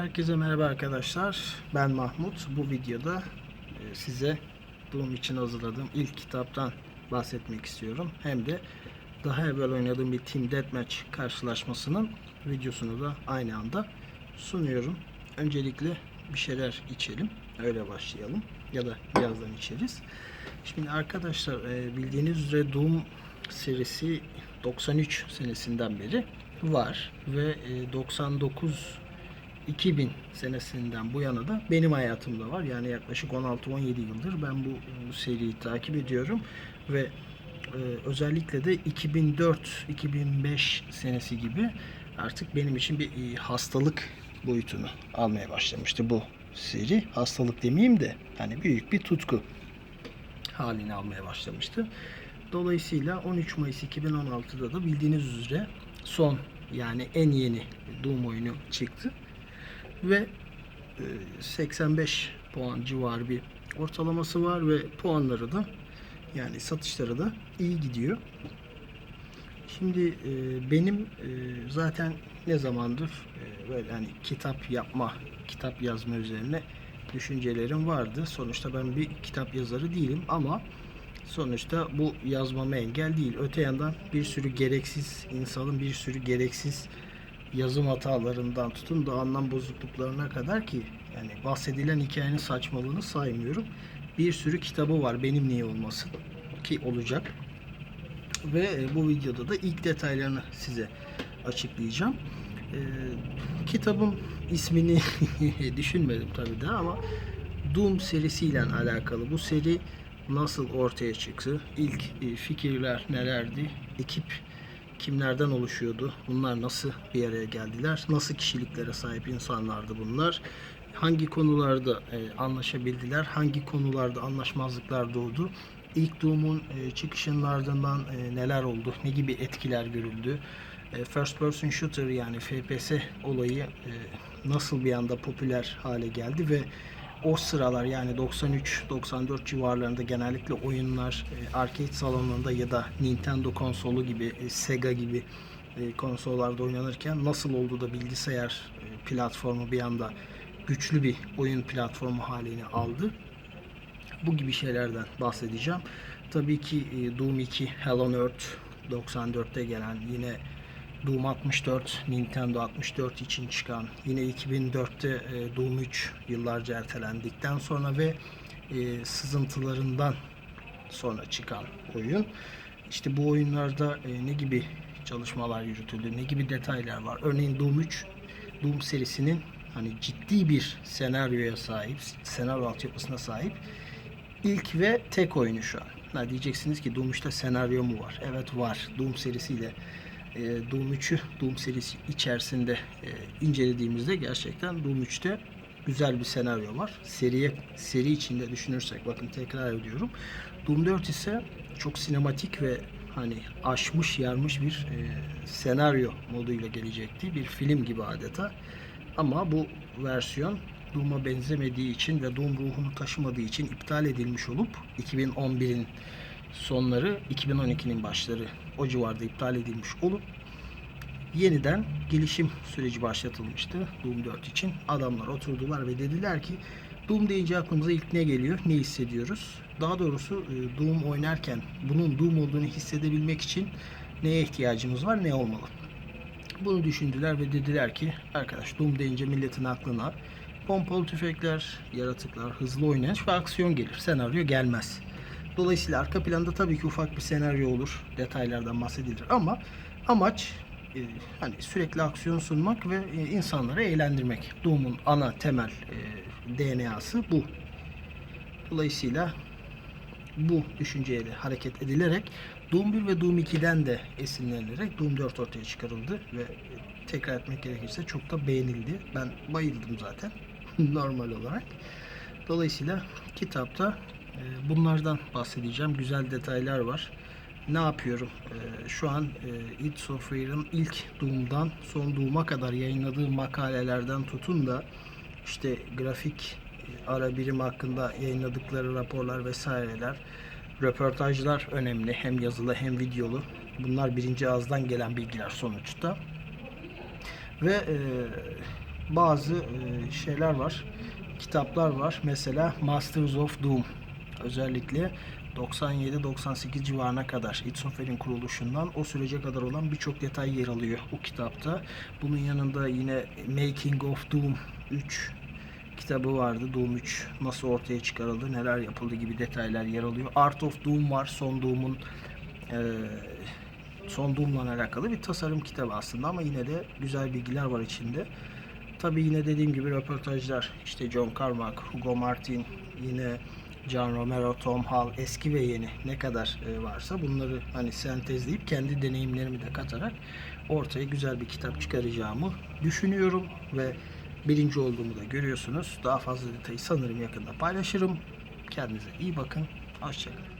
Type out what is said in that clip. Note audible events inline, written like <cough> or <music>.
Herkese merhaba arkadaşlar. Ben Mahmut. Bu videoda e, size Doom için hazırladığım ilk kitaptan bahsetmek istiyorum. Hem de daha evvel oynadığım bir Team Deathmatch karşılaşmasının videosunu da aynı anda sunuyorum. Öncelikle bir şeyler içelim. Öyle başlayalım. Ya da birazdan içeriz. Şimdi arkadaşlar e, bildiğiniz üzere Doom serisi 93 senesinden beri var ve e, 99 2000 senesinden bu yana da benim hayatımda var. Yani yaklaşık 16-17 yıldır ben bu e, seriyi takip ediyorum ve e, özellikle de 2004-2005 senesi gibi artık benim için bir e, hastalık boyutunu almaya başlamıştı bu seri. Hastalık demeyeyim de hani büyük bir tutku halini almaya başlamıştı. Dolayısıyla 13 Mayıs 2016'da da bildiğiniz üzere son yani en yeni Doom oyunu çıktı. Ve e, 85 puan civarı bir ortalaması var ve puanları da yani satışları da iyi gidiyor. Şimdi e, benim e, zaten ne zamandır e, böyle hani kitap yapma, kitap yazma üzerine düşüncelerim vardı. Sonuçta ben bir kitap yazarı değilim ama sonuçta bu yazmama engel değil. Öte yandan bir sürü gereksiz insanın bir sürü gereksiz yazım hatalarından tutun da anlam bozukluklarına kadar ki yani bahsedilen hikayenin saçmalığını saymıyorum. Bir sürü kitabı var benim niye olmasın ki olacak. Ve e, bu videoda da ilk detaylarını size açıklayacağım. Ee, kitabın ismini <laughs> düşünmedim tabii daha ama Doom serisiyle alakalı. Bu seri nasıl ortaya çıktı? İlk e, fikirler nelerdi? Ekip kimlerden oluşuyordu? Bunlar nasıl bir araya geldiler? Nasıl kişiliklere sahip insanlardı bunlar? Hangi konularda e, anlaşabildiler? Hangi konularda anlaşmazlıklar doğdu? İlk Doom'un e, çıkışının ardından e, neler oldu? Ne gibi etkiler görüldü? E, First Person Shooter yani FPS olayı e, nasıl bir anda popüler hale geldi ve o sıralar yani 93-94 civarlarında genellikle oyunlar e, arcade salonunda ya da Nintendo konsolu gibi, e, Sega gibi e, konsollarda oynanırken nasıl oldu da bilgisayar platformu bir anda güçlü bir oyun platformu halini aldı. Bu gibi şeylerden bahsedeceğim. Tabii ki Doom 2, Hell on Earth 94'te gelen yine Doom 64, Nintendo 64 için çıkan, yine 2004'te e, Doom 3 yıllarca ertelendikten sonra ve e, sızıntılarından sonra çıkan oyun. İşte bu oyunlarda e, ne gibi çalışmalar yürütüldü, ne gibi detaylar var. Örneğin Doom 3, Doom serisinin hani ciddi bir senaryoya sahip, senaryo altyapısına sahip ilk ve tek oyunu şu an. Ha, diyeceksiniz ki Doom 3'te senaryo mu var? Evet var. Doom serisiyle e, Doom 3'ü Doom serisi içerisinde e, incelediğimizde gerçekten Doom 3'te güzel bir senaryo var. Seriye seri içinde düşünürsek bakın tekrar ediyorum. Doom 4 ise çok sinematik ve hani aşmış yarmış bir e, senaryo moduyla gelecekti. Bir film gibi adeta. Ama bu versiyon Doom'a benzemediği için ve Doom ruhunu taşımadığı için iptal edilmiş olup 2011'in sonları 2012'nin başları o civarda iptal edilmiş olup yeniden gelişim süreci başlatılmıştı Doom 4 için. Adamlar oturdular ve dediler ki Doom deyince aklımıza ilk ne geliyor? Ne hissediyoruz? Daha doğrusu e, Doom oynarken bunun Doom olduğunu hissedebilmek için neye ihtiyacımız var? Ne olmalı? Bunu düşündüler ve dediler ki arkadaş Doom deyince milletin aklına pompalı tüfekler, yaratıklar, hızlı oynanış ve aksiyon gelir. Senaryo gelmez. Dolayısıyla arka planda tabii ki ufak bir senaryo olur. Detaylardan bahsedilir ama amaç e, hani sürekli aksiyon sunmak ve e, insanları eğlendirmek. Doom'un ana temel e, DNA'sı bu. Dolayısıyla bu düşünceyle hareket edilerek Doom 1 ve Doom 2'den de esinlenilerek Doom 4 ortaya çıkarıldı ve e, tekrar etmek gerekirse çok da beğenildi. Ben bayıldım zaten <laughs> normal olarak. Dolayısıyla kitapta bunlardan bahsedeceğim. Güzel detaylar var. Ne yapıyorum? E, şu an e, id Software'ın ilk Doom'dan son Doom'a kadar yayınladığı makalelerden tutun da işte grafik e, ara birim hakkında yayınladıkları raporlar vesaireler, röportajlar önemli. Hem yazılı hem videolu. Bunlar birinci ağızdan gelen bilgiler sonuçta. Ve e, bazı e, şeyler var. Kitaplar var. Mesela Masters of Doom. Özellikle 97-98 civarına kadar Software'in kuruluşundan o sürece kadar olan birçok detay yer alıyor o kitapta. Bunun yanında yine Making of Doom 3 kitabı vardı. Doom 3 nasıl ortaya çıkarıldı, neler yapıldı gibi detaylar yer alıyor. Art of Doom var. Son Doom'un eee Son Doom'la alakalı bir tasarım kitabı aslında ama yine de güzel bilgiler var içinde. Tabii yine dediğim gibi röportajlar işte John Carmack, Hugo Martin, yine John Romero, Tom Hall eski ve yeni ne kadar e, varsa bunları hani sentezleyip kendi deneyimlerimi de katarak ortaya güzel bir kitap çıkaracağımı düşünüyorum ve birinci olduğumu da görüyorsunuz. Daha fazla detayı sanırım yakında paylaşırım. Kendinize iyi bakın. Hoşçakalın.